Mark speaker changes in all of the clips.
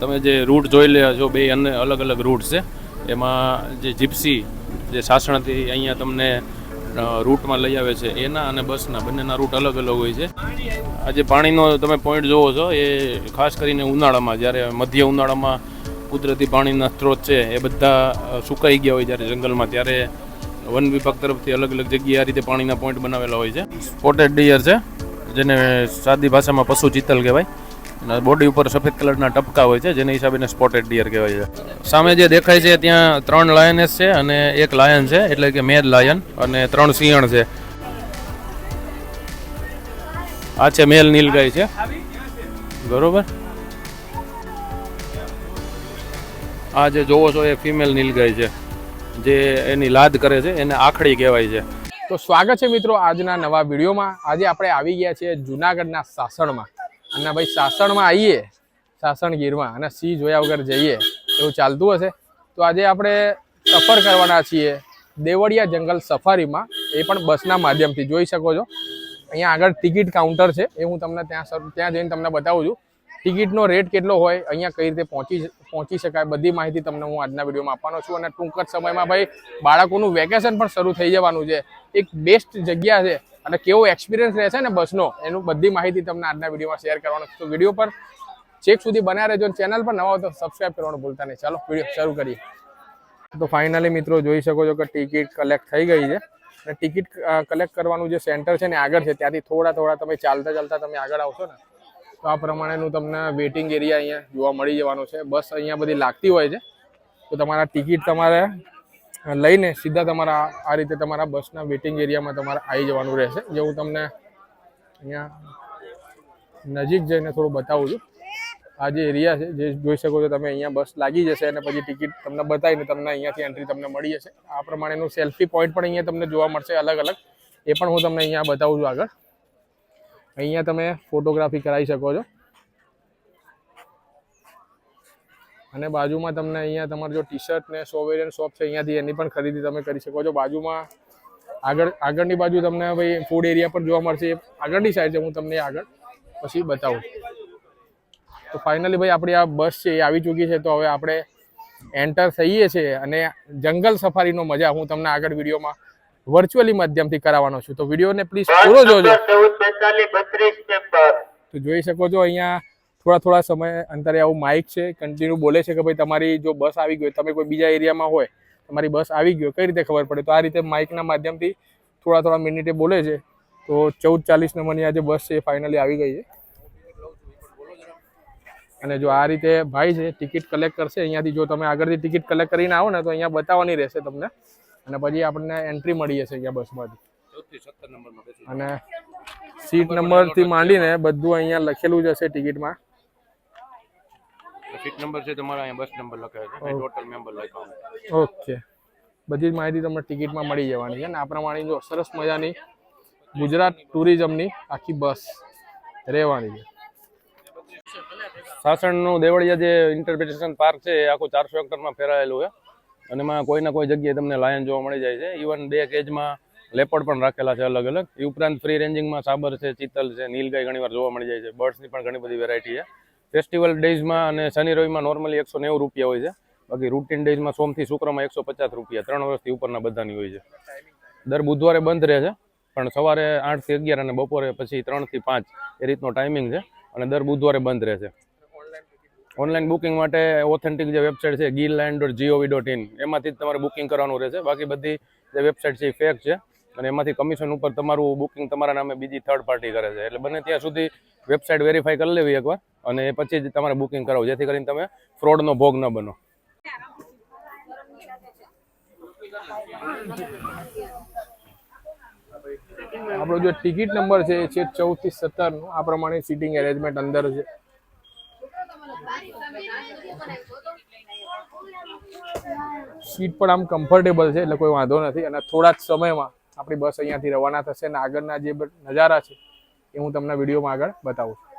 Speaker 1: તમે જે રૂટ જોઈ રહ્યા છો, બે અને અલગ અલગ રૂટ છે. એમાં જે જીપ્સી જે સાસણથી અહીંયા તમને રૂટમાં લઈ આવે છે, એના અને બસના, બંનેના રૂટ અલગ અલગ હોય છે. આ જે પાણીનો તમે પોઈન્ટ જોવો છો, એ ખાસ કરીને ઉનાળામાં, જ્યારે મધ્ય ઉનાળામાં કુદરતી પાણીના સ્ત્રોત છે, એ બધા સુકાઈ ગયા હોય જ્યારે જંગલમાં, ત્યારે વન વિભાગ તરફથી અલગ અલગ જગ્યાએ આ રીતે પાણીના પોઈન્ટ બનાવેલા હોય છે. સ્પોટેડ ડિયર છે, જેને સાદી ભાષામાં પશુ ચિત્તલ કહેવાય. બોડી ઉપર સફેદ કલરના ટપકા હોય છે, જેને હિસાબે એને સ્પોટેડ ડિયર કહેવાય છે. સામે જે દેખાય છે, ત્યાં ત્રણ લાયનેસ છે અને એક લાયન છે, એટલે કે મેદ લાયન અને ત્રણ સિંહણ છે. આ છે મેલ નીલગાય છે. બરોબર? આ જે જોવો છો એ ફિમેલ નીલગાય છે, જે એની લાદ કરે છે, એને આખડી કહેવાય છે.
Speaker 2: તો સ્વાગત છે મિત્રો આજના નવા વિડીયોમાં. આજે આપણે આવી ગયા છીએ જુનાગઢના સાસણમાં. અને ભાઈ સાસણમાં આવીએ સાસણ ગીરમાં અને સિંહ જોયા વગર જઈએ, એવું ચાલતું હશે. તો આજે આપણે સફર કરવાના છીએ. દેવળિયા જંગલ સફારીમાં, એ પણ બસના માધ્યમથી, જોઈ શકો છો. અહીંયા આગળ ટિકિટ કાઉન્ટર છે, એ હું તમને ત્યાં ત્યાં જઈને તમને બતાવું છું. ટિકિટનો રેટ કેટલો હોય, અહીંયા કઈ રીતે પહોંચી પહોંચી શકાય, બધી માહિતી તમને હું આજના વિડીયોમાં આપવાનો છું. અને ટૂંક જ સમયમાં ભાઈ, બાળકોનું વેકેશન પણ શરૂ થઈ જવાનું છે. એક બેસ્ટ જગ્યા છે અને કેવો એક્સપિરિયન્સ રહેશે ને બસનો, એનું બધી માહિતી તમને આજના વિડીયોમાં શેર કરવાનો તો વીડિયો પર ચેક સુધી બનાવી રહેજો ચેનલ પર નવા તો સબસ્ક્રાઇબ કરવાનું ભૂલતા નહીં. ચાલો, વીડિયો શરૂ કરીએ. તો ફાઇનલી મિત્રો જોઈ શકો છો કે ટિકિટ કલેક્ટ થઈ ગઈ છે. અને ટિકિટ કલેક્ટ કરવાનું જે સેન્ટર છે ને આગળ છે, ત્યાંથી થોડા થોડા તમે ચાલતા ચાલતા તમે આગળ આવશો ને, તો આ પ્રમાણેનું તમને વેઇટિંગ એરિયા અહીંયા જોવા મળી જવાનું છે. બસ અહીંયા બધી લાગતી હોય છે. તો તમારા ટિકિટ તમારે લઈને સીધા તમારા આ રીતે તમારા બસના વેઇટિંગ એરિયામાં તમારે આવી જવાનું રહેશે. જે હું તમને અહીંયા નજીક જઈને થોડું બતાવું છું. આ જે એરિયા છે, જે જોઈ શકો છો તમે, અહીંયા બસ લાગી જશે અને પછી ટિકિટ તમને બતાવીને તમને અહીંયાથી એન્ટ્રી તમને મળી જશે. આ પ્રમાણેનું સેલ્ફી પોઈન્ટ પણ અહીંયા તમને જોવા મળશે અલગ અલગ. એ પણ હું તમને અહીંયા બતાવું છું આગળ. અહીંયા તમે ફોટોગ્રાફી કરાવી શકો છો. અને બાજુમાં તમને અહીંયા તમારે જો ટી શર્ટ ને સોવેરિયન શોપ છે અહીંયાથી એની પણ ખરીદી તમે કરી શકો છો. બાજુમાં આગળ આગળની બાજુ તમને ભાઈ ફૂડ એરિયા પણ જોવા મળશે. આગળની સાઈડ છે હું તમને આગળ પછી બતાવું. તો ફાઇનલી ભાઈ આપણી આ બસ છે એ આવી ચૂકી છે તો હવે આપણે એન્ટર થઈએ છીએ અને જંગલ સફારીનો મજા હું તમને આગળ વિડીયોમાં વર્ચ્યુઅલી માધ્યમથી કરાવવાનો છું. તો વિડીયોને પ્લીઝ પૂરો જોજો. તો જોઈ શકો છો અહીંયા થોડા થોડા સમય અંતરે આવું માઇક છે કન્ટિન્યુ બોલે છે કે ભાઈ તમારી જો બસ આવી ગઈ તમે કોઈ બીજા એરિયામાં હોય, તમારી બસ આવી ગયો કઈ રીતે ખબર પડે? તો આ રીતે માઇકના માધ્યમથી થોડા થોડા મિનિટે બોલે છે. તો ચૌદ ચાલીસ નંબરની આ જે બસ છે એ ફાઇનલી આવી ગઈ છે. અને જો આ રીતે ભાઈ છે ટિકિટ કલેક્ટ કરશે. અહીંયાથી જો તમે આગળથી ટિકિટ કલેક્ટ કરીને આવો ને, તો અહીંયા બતાવવાની રહેશે તમને. અને પછી આપણને એન્ટ્રી મળી જશે અહીંયા બસમાંથી અને સીટ નંબરથી માંડીને બધું અહીંયા લખેલું જ હશે ટિકિટમાં
Speaker 1: સીટ નંબર છે તમારા અહીંયા બસ નંબર લખાયો છે. ટોટલ મેમ્બર લખ્યો
Speaker 2: ઓકે. બધી જ માહિતી તમને ટિકિટમાં મળી જવાની છે. અને આ પ્રમાણે જો સરસ મજાની ગુજરાત ટુરિઝમની આખી બસ રહેવાની છે.
Speaker 1: સાસણનું દેવળિયા જે ઇન્ટરપ્રિટેશન પાર્ક છે, એ આખું ચારસો હેક્ટરમાં ફેરાયેલું છે. અને એમાં કોઈ ના કોઈ જગ્યાએ તમને લાયન જોવા મળી જાય છે. ઇવન બે કેજમાં લેપડ પણ રાખેલા છે અલગ અલગ એ ઉપરાંત ફ્રી રેન્જિંગમાં સાબર છે, ચિત્તલ છે, નીલગાય ઘણીવાર જોવા મળી જાય છે. બર્ડ્સની પણ ઘણી બધી વેરાયટી છે. ફેસ્ટિવલ ડેઝમાં અને શનિ રવિમાં નોર્મલી એકસો નેવું રૂપિયા હોય છે. બાકી રૂટીન ડેઝમાં સોમથી શુક્રમાં એકસો પચાસ રૂપિયા. ત્રણ વર્ષથી ઉપરના બધાની હોય છે. દર બુધવારે બંધ રહે છે, પણ સવારે આઠથી અગિયાર અને બપોરે પછી ત્રણથી પાંચ એ રીતનો ટાઈમિંગ છે અને દર બુધવારે બંધ રહે છે. ઓનલાઈન બુકિંગ માટે ઓથેન્ટિક જે વેબસાઇટ છે Gir lion dot G O V dot in એમાંથી જ તમારે બુકિંગ કરવાનું રહેશે. બાકી બધી જે વેબસાઇટ છે એ ફેક છે અને એમાંથી કમિશન ઉપર તમારું બુકિંગ તમારા નામે બીજી થર્ડ પાર્ટી કરે છે. એટલે બને ત્યાં સુધી વેબસાઇટ વેરીફાઈ કરી લેવી એકવાર. અને પછી જ તમારે બુકિંગ કરાવો જેથી કરીને તમે ફ્રોડનો ભોગ ન બનો.
Speaker 2: આપણો જે ટિકિટ નંબર છે, એ છે ચૌદથી સત્તરનું. આ પ્રમાણે સીટિંગ એરેન્જમેન્ટ અંદર છે. સીટ પણ આમ કમ્ફર્ટેબલ છે, એટલે કોઈ વાંધો નથી. અને થોડા જ સમયમાં આપણી બસ અહીંયાથી રવાના થશે અને આગળના જે નજારા છે, એ હું તમને વિડીયોમાં આગળ બતાવું છું.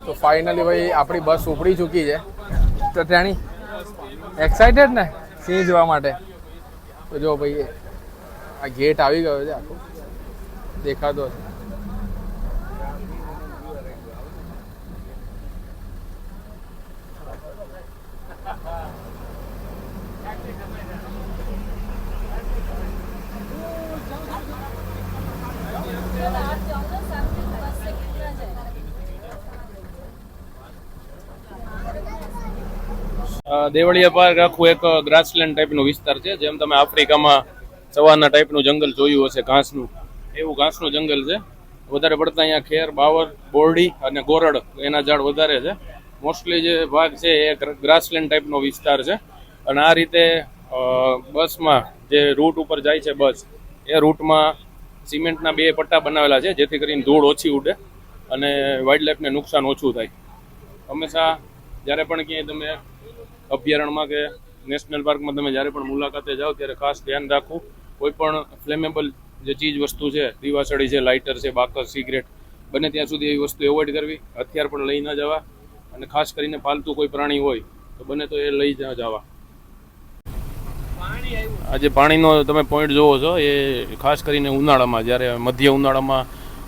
Speaker 2: તો ફાઇનલી ભાઈ આપણી બસ ઉપડી ચૂકી છે. તો ત્યાંની એક્સાઇટેડ ને? સિંહ જોવા માટે. તો જો ભાઈ, આ ગેટ આવી ગયો છે આખો. દેખાતો છે.
Speaker 1: Thank you. દેવળિયા પાર્ક આખું એક ગ્રાસલેન્ડ ટાઈપનો વિસ્તાર છે, જેમ તમે આફ્રિકામાં સવારના ટાઈપનું જંગલ જોયું હશે, ઘાસનું. એવું ઘાસનું જંગલ છે. વધારે પડતા અહીંયા ખેર બાવર બોરડી અને ગોરડ એના ઝાડ વધારે છે. મોસ્ટલી જે ભાગ છે એ ગ્રાસલેન્ડ ટાઈપનો વિસ્તાર છે. અને આ રીતે બસમાં જે રૂટ ઉપર જાય છે બસ, એ રૂટમાં સિમેન્ટના બે પટ્ટા બનાવેલા છે, જેથી કરીને ધૂળ ઓછી ઉડે અને વાઇલ્ડ લાઈફને નુકસાન ઓછું થાય. હંમેશા, જ્યારે પણ ક્યાંય તમે અભયારણ્યમાં કે નેશનલ પાર્કમાં તમે જ્યારે પણ મુલાકાતે જાઓ, ત્યારે ખાસ ધ્યાન રાખવું. કોઈ પણ ફ્લેમેબલ જે ચીજ વસ્તુ છે, દીવાસળી છે લાઇટર છે બાકર સિગરેટ બને ત્યાં સુધી એવી વસ્તુ એવોઇડ કરવી. હથિયાર પણ લઈ ન જવા. અને ખાસ કરીને પાલતુ કોઈ પ્રાણી હોય, તો બને તો એ લઈ ન જવા. આજે પાણીનો તમે પોઈન્ટ જોવો છો, એ ખાસ કરીને ઉનાળામાં, જ્યારે મધ્ય ઉનાળામાં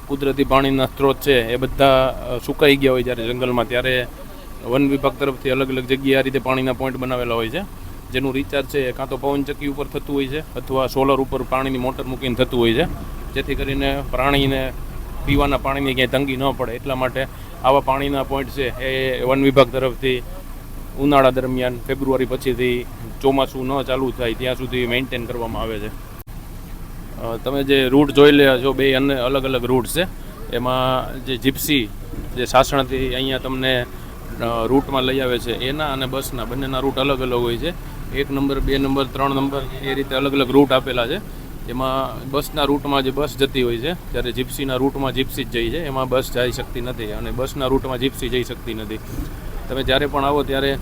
Speaker 1: કુદરતી પાણીના સ્ત્રોત છે, એ બધા સુકાઈ ગયા હોય જ્યારે જંગલમાં, ત્યારે વન વિભાગ તરફથી અલગ અલગ જગ્યાએ આ રીતે પાણીના પોઈન્ટ બનાવેલા હોય છે. જેનું રિચાર્જ છે એ કાં તો પવનચક્કી ઉપર થતું હોય છે અથવા સોલર ઉપર પાણીની મોટર મૂકીને થતું હોય છે. જેથી કરીને પ્રાણીને પીવાના પાણીની ક્યાંય તંગી ન પડે. એટલા માટે આવા પાણીના પોઈન્ટ છે એ વન વિભાગ તરફથી ઉનાળા દરમિયાન ફેબ્રુઆરી પછીથી ચોમાસું ન ચાલુ થાય ત્યાં સુધી મેન્ટેન કરવામાં આવે છે. તમે જે રૂટ જોઈ લે છો બે અન્ય અલગ અલગ રૂટ છે. એમાં જે જીપ્સી જે સાસણથી અહીંયા તમને રૂટમાં લઈ આવે છે એના અને બસના. બંનેના રૂટ અલગ અલગ હોય છે. એક નંબર, બે નંબર, ત્રણ નંબર એ રીતે અલગ અલગ રૂટ આપેલા છે. એમાં બસના રૂટમાં જે બસ જતી હોય છે, જ્યારે જીપ્સીના રૂટમાં જીપ્સી જ જઈ છે, એમાં બસ જઈ શકતી નથી અને બસના રૂટમાં જીપ્સી જઈ શકતી નથી. તમે જ્યારે પણ આવો ત્યારે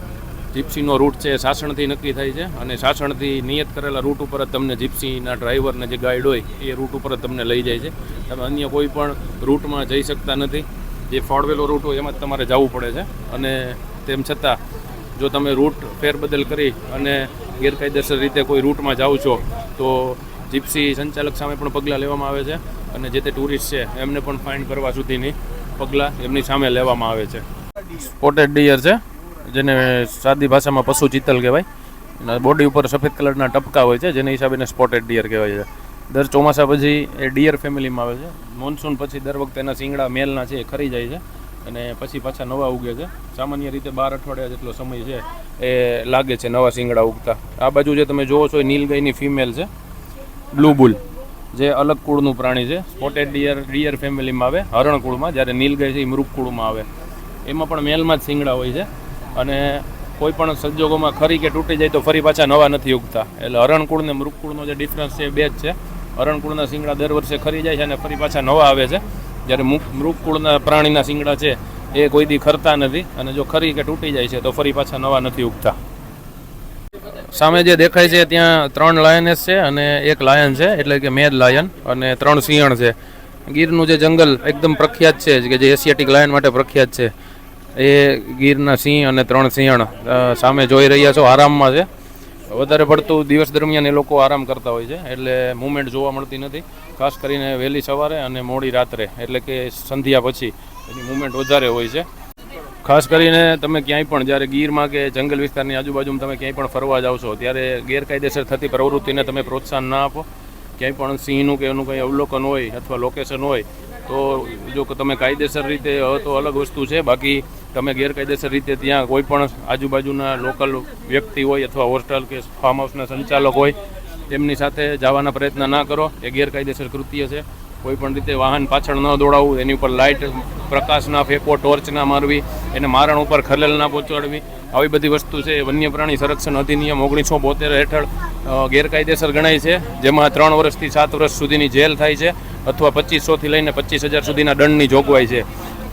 Speaker 1: જીપ્સીનો રૂટ છે એ સાસણથી નક્કી થાય છે અને સાસણથી નિયત કરેલા રૂટ ઉપર જ તમને જીપ્સીના ડ્રાઈવરને જે ગાઈડ હોય એ રૂટ ઉપર જ તમને લઈ જાય છે. તમે અન્ય કોઈ પણ રૂટમાં જઈ શકતા નથી. જે ફાળવેલો રૂટ હોય એમાં જ તમારે જવું પડે છે. અને તેમ છતાં, જો તમે રૂટ ફેરબદલ કરી અને ગેરકાયદેસર રીતે કોઈ રૂટમાં જાઓ છો, તો જીપ્સી સંચાલક સામે પણ પગલાં લેવામાં આવે છે અને જે તે ટુરિસ્ટ છે, એમને પણ ફાઇન કરવા સુધીની પગલાં એમની સામે લેવામાં આવે છે. સ્પોટેડ ડિયર છે, જેને સાદી ભાષામાં પશુ ચિત્તલ કહેવાય. બોડી ઉપર સફેદ કલરના ટપકા હોય છે, જેના હિસાબે સ્પોટેડ ડિયર કહેવાય છે. દર ચોમાસા પછી એ ડિયર ફેમિલીમાં આવે છે. મોન્સૂન પછી દર વખતે એના શિંગડા મેલના છે એ ખરી જાય છે અને પછી પાછા નવા ઉગે છે. સામાન્ય રીતે બાર અઠવાડિયા જેટલો સમય છે એ લાગે છે નવા શિંગડા ઉગતા. આ બાજુ જે તમે જોવો છો એ નીલગાયની ફિમેલ છે. Blue bull. જે અલગ કુળનું પ્રાણી છે. સ્પોટેડ ડિયર ડિયર ફેમિલીમાં આવે. હરણ કુળમાં. જ્યારે નીલગાય છે એ મૃગ કુળમાં આવે. એમાં પણ મેલમાં જ શિંગડા હોય છે. અને કોઈ પણ સંજોગોમાં ખરી કે તૂટી જાય તો ફરી પાછા નવા નથી ઉગતા. એટલે હરણકુળ ને મૃગકુળનો જે ડિફરન્સ છે એ બે જ છે. હરણકુળના શિંગડા દર વર્ષે ખરી જાય છે અને ફરી પાછા નવા આવે છે. જ્યારે મૃગકુળના પ્રાણીના શિંગડા છે, એ કોઈ દી ખરતા નથી અને જો ખરી કે તૂટી જાય છે, તો ફરી પાછા નવા નથી ઉગતા. સામે જે દેખાય છે, ત્યાં ત્રણ લાયનેસ છે અને એક લાયન છે, એટલે કે મેદ લાયન અને ત્રણ સિંહણ છે. ગીરનું જે જંગલ એકદમ પ્રખ્યાત છે, કે જે એશિયાટિક લાયન માટે પ્રખ્યાત છે, એ ગીરના સિંહ અને ત્રણ સિંહણ સામે જોઈ રહ્યા છો, આરામમાં છે. વધારે પડતું દિવસ દરમિયાન એ લોકો આરામ કરતા હોય છે, એટલે મુવમેન્ટ જોવા મળતી નથી. ખાસ કરીને વહેલી સવારે અને મોડી રાત્રે, એટલે કે સંધ્યા પછી એની મુવમેન્ટ વધારે હોય છે. ખાસ કરીને તમે ક્યાંય પણ જ્યારે ગીરમાં કે જંગલ વિસ્તારની આજુબાજુમાં તમે ક્યાંય પણ ફરવા જાઓ છો, ત્યારે ગેરકાયદેસર થતી પ્રવૃત્તિને તમે પ્રોત્સાહન ના આપો. ક્યાંય પણ સિંહનું કે એનું કંઈ અવલોકન હોય અથવા લોકેશન હોય તો જો તમે કાયદેસર રીતે તો અલગ વસ્તુ છે. બાકી તમે ગેરકાયદેસર રીતે ત્યાં કોઈ પણ આજુબાજુના લોકલ વ્યક્તિ હોય અથવા હોસ્ટેલ કે ફાર્મ હાઉસના સંચાલક હોય, તેમની સાથે જવાના પ્રયત્ન ના કરો. એ ગેરકાયદેસર કૃત્ય છે. કોઈ પણ રીતે વાહન પાછળ ન દોડાવવું, એની ઉપર લાઇટ પ્રકાશ ના ફેંકવો ટોર્ચ ના મારવી, એને મારણ ઉપર ખલેલ ના પહોંચાડવી. આવી બધી વસ્તુ છે. વન્ય પ્રાણી સંરક્ષણ અધિનિયમ ઓગણીસો બોતેર હેઠળ ગેરકાયદેસર ગણાય છે. જેમાં ત્રણ વર્ષથી સાત વર્ષ સુધીની જેલ થાય છે અથવા પચીસોથી લઈને પચીસ હજાર સુધીના દંડની જોગવાઈ છે.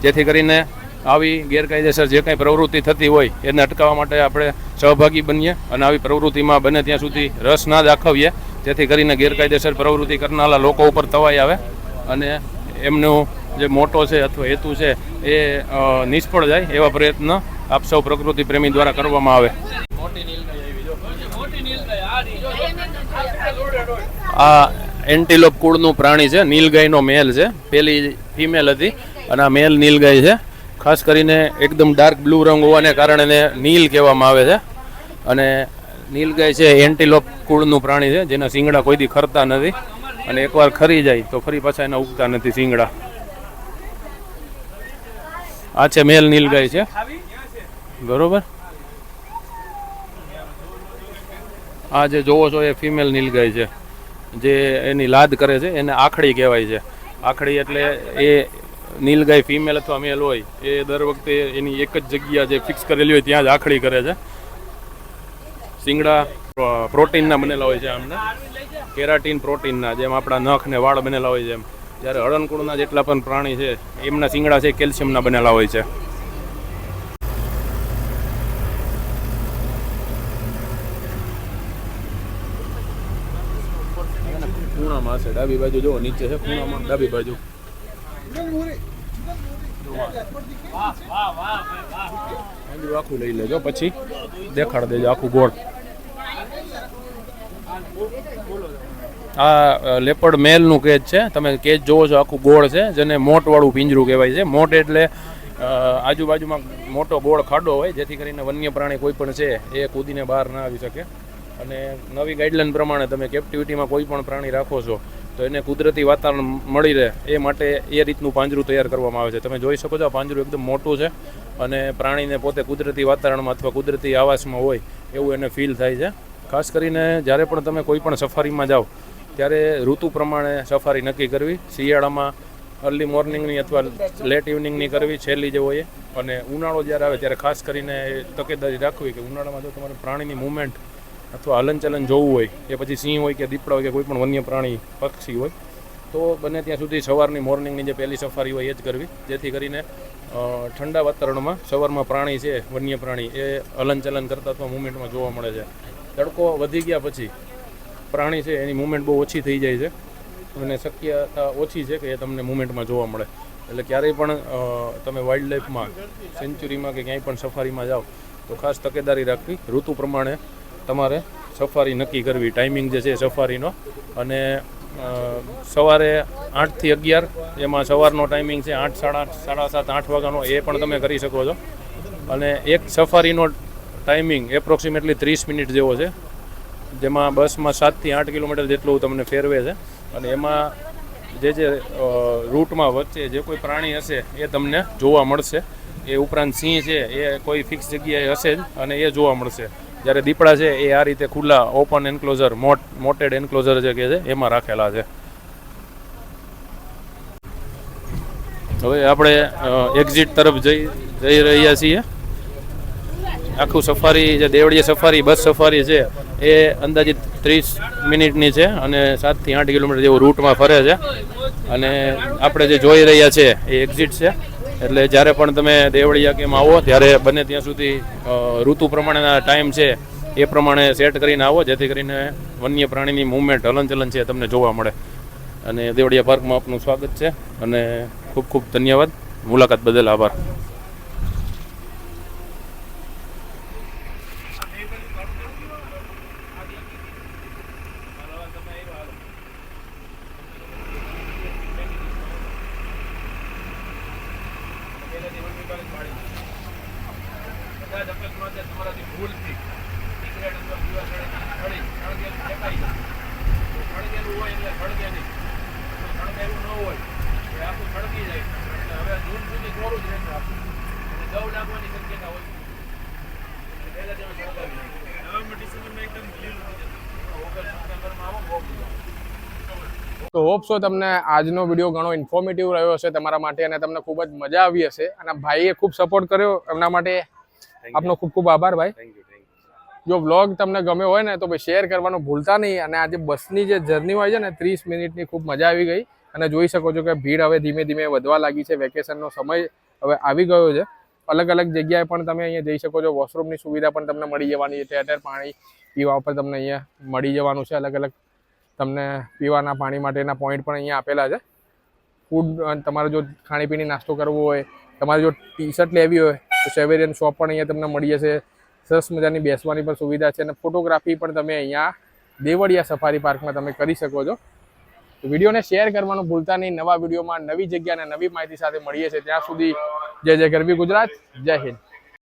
Speaker 1: જેથી કરીને આવી ગેરકાયદેસર જે કાંઈ પ્રવૃત્તિ થતી હોય, એને અટકાવવા માટે આપણે સહભાગી બનીએ અને આવી પ્રવૃત્તિમાં બને ત્યાં સુધી રસ ના દાખવીએ. જેથી કરીને ગેરકાયદેસર પ્રવૃત્તિ કરનારા લોકો ઉપર તવાઈ આવે અને એમનો જે મોટો છે અથવા હેતુ છે એ નિષ્ફળ જાય એવા પ્રયત્ન આપ સૌ પ્રકૃતિ પ્રેમી દ્વારા કરવામાં આવે. આ એન્ટીલોપ કુળનું પ્રાણી છે, નીલગાયનો મેલ છે. પેલી ફિમેલ હતી અને આ મેલ નીલગાય છે. ખાસ કરીને એકદમ ડાર્ક બ્લુ રંગ હોવાને કારણે એને નીલ કહેવામાં આવે છે. અને નીલગાય છે, એન્ટીલોપ કુળનું પ્રાણી છે, જેના શિંગડા કોઈ દી ખરતા નથી. અને એકવાર ખરી જાય તો ફરી પાછા એના ઉગતા નથી શિંગડા. આ છે મેલ નીલગાય છે. બરોબર? આ જે જોવો છો એ ફિમેલ નીલગાય છે. જે એની લાદ કરે છે, એને આખડી કહેવાય છે. આખડી એટલે એ નીલગાય ફિમેલ અથવા મેલ હોય, એ દર વખતે એની એક જ જગ્યા જે ફિક્સ કરેલી હોય ત્યાં જ આખડી કરે છે. શિંગડા પ્રોટીનના બનેલા હોય છે આમના. કેરાટીન પ્રોટીનના, જેમ આપણા નખ ને વાળ બનેલા હોય છે એમ. જ્યારે હળનકુળના જેટલા પણ પ્રાણી છે, એમના શિંગડા છે, કેલ્શિયમના બનેલા હોય છે. ખૂણામાં છે ડાબી બાજુ જો નીચે છે ખૂણામાં ડાબી બાજુ. આખું લઈ લેજો, પછી દેખાડ દેજો, આખું ગોળ. આ લેપડ મેલનું કેજ છે. તમે કેજ જોવો છો, આખું ગોળ છે, જેને મોટવાળું પિંજરું કહેવાય છે. મોટ એટલે આજુબાજુમાં મોટો ગોળ ખાડો હોય, જેથી કરીને વન્ય પ્રાણી કોઈ પણ છે, એ કૂદીને બહાર ના આવી શકે. અને નવી ગાઈડલાઈન પ્રમાણે તમે કેપ્ટિવિટીમાં કોઈ પણ પ્રાણી રાખો છો, તો એને કુદરતી વાતાવરણ મળી રહે, એ માટે એ રીતનું પાંજરું તૈયાર કરવામાં આવે છે. તમે જોઈ શકો છો, આ પાંજરું એકદમ મોટું છે, અને પ્રાણીને પોતે કુદરતી વાતાવરણમાં અથવા કુદરતી આવાસમાં હોય, એવું એને ફીલ થાય છે. ખાસ કરીને જ્યારે પણ તમે કોઈ પણ સફારીમાં જાઓ, ત્યારે ઋતુ પ્રમાણે સફારી નક્કી કરવી, શિયાળામાં અર્લી મોર્નિંગની અથવા લેટ ઇવનિંગની કરવી, છેલ્લી જે હોય. અને ઉનાળો જ્યારે આવે ત્યારે ખાસ કરીને તકેદારી રાખવી કે ઉનાળામાં જો તમારે પ્રાણીની મૂવમેન્ટ અથવા હલનચલન જોવું હોય એ પછી સિંહ હોય કે દીપડા હોય કે કોઈ પણ વન્ય પ્રાણી પક્ષી હોય, તો બને ત્યાં સુધી સવારની મોર્નિંગની જે પહેલી સફારી હોય એ જ કરવી જેથી કરીને ઠંડા વાતાવરણમાં સવારમાં પ્રાણી છે વન્ય પ્રાણી એ હલનચલન કરતા અથવા મૂવમેન્ટમાં જોવા મળે છે તડકો વધી ગયા પછી પ્રાણી છે, એની મુમેન્ટ બહુ ઓછી થઈ જાય છે. અને શક્યતા ઓછી છે કે એ તમને મુમેન્ટમાં જોવા મળે. એટલે ક્યારેય પણ તમે વાઇલ્ડ લાઈફમાં સેન્ચુરીમાં કે ક્યાંય પણ સફારીમાં જાઓ, તો ખાસ તકેદારી રાખવી. ઋતુ પ્રમાણે તમારે સફારી નક્કી કરવી. ટાઈમિંગ જે છે સફારીનો અને સવારે આઠથી અગિયાર, એમાં સવારનો ટાઈમિંગ છે, આઠ, સાડા આઠ, સાડા સાત, આઠ વાગ્યાનો, એ પણ તમે કરી શકો છો. અને એક સફારીનો ટાઈમિંગ એપ્રોક્સિમેટલી ત્રીસ મિનિટ જેવો છે. જેમાં બસમાં સાતથી આઠ કિલોમીટર જેટલું તમને ફેરવે છે. અને એમાં જે જે રૂટમાં વચ્ચે જે કોઈ પ્રાણી હશે એ તમને જોવા મળશે. એ ઉપરાંત સિંહ છે, એ કોઈ ફિક્સ જગ્યાએ હશે જ અને એ જોવા મળશે. જ્યારે દીપડા છે, એ આ રીતે ખુલ્લા ઓપન એન્ક્લોઝર મોટ મોટેડ એન્ક્લોઝર જે કે છે, એમાં રાખેલા છે. હવે આપણે એક્ઝિટ તરફ જઈ જઈ રહ્યા છીએ. આખું સફારી જે દેવળીય સફારી, બસ સફારી છે, એ અંદાજિત ત્રીસ મિનિટની છે અને સાતથી આઠ કિલોમીટર જેવું રૂટમાં ફરે છે. અને આપણે જે જોઈ રહ્યા છે, એ એક્ઝિટ છે. એટલે જ્યારે પણ તમે દેવળિયા કેમ આવો, ત્યારે બને ત્યાં સુધી ઋતુ પ્રમાણેના ટાઈમ છે, એ પ્રમાણે સેટ કરીને આવો, જેથી કરીને વન્ય પ્રાણીની મુવમેન્ટ હલનચલન છે તમને જોવા મળે. અને દેવળીયા પાર્કમાં આપનું સ્વાગત છે. અને ખૂબ ખૂબ ધન્યવાદ. મુલાકાત બદલ આભાર.
Speaker 2: તો હોપ સો તમને આજનો વીડિયો ઘણો ઇન્ફોર્મેટિવ રહ્યો હશે તમારા માટે અને તમને ખૂબ જ મજા આવી હશે. અને ભાઈએ ખૂબ સપોર્ટ કર્યો એમના માટે. આપનો ખૂબ ખૂબ આભાર ભાઈ. જો વ્લોગ તમને ગમ્યો હોય ને તો ભાઈ શેર કરવાનું ભૂલતા નહીં. અને આજે બસની જે જર્ની હોય છે ને ત્રીસ મિનિટની ખૂબ મજા આવી ગઈ. અને જોઈ શકો છો કે ભીડ હવે ધીમે ધીમે વધવા લાગી છે. વેકેશનનો સમય હવે આવી ગયો છે. અલગ અલગ જગ્યાએ પણ તમે અહીંયા જઈ શકો છો. વોશરૂમની સુવિધા પણ તમને મળી જવાની છે. ઠેર પાણી પીવા ઉપર તમને અહીંયા મળી જવાનું છે. અલગ અલગ તમને પીવાના પાણી માટેના પોઈન્ટ પણ અહીંયા આપેલા છે. ફૂડ તમારે જો ખાણીપીણી નાસ્તો કરવો હોય, તમારે જો ટી શર્ટ લેવી હોય, તો સેવેરિયન શોપ પણ અહીંયા તમને મળી જશે. સરસ મજાની બેસવાની પણ સુવિધા છે અને ફોટોગ્રાફી પણ તમે અહીંયા દેવળિયા સફારી પાર્કમાં તમે કરી શકો છો. તો વિડીયોને શેર કરવાનું ભૂલતા નહીં. નવા વિડીયોમાં નવી જગ્યા અને નવી માહિતી સાથે મળીએ છીએ. ત્યાં સુધી જય જય ગરબી ગુજરાત. જય હિન્દ.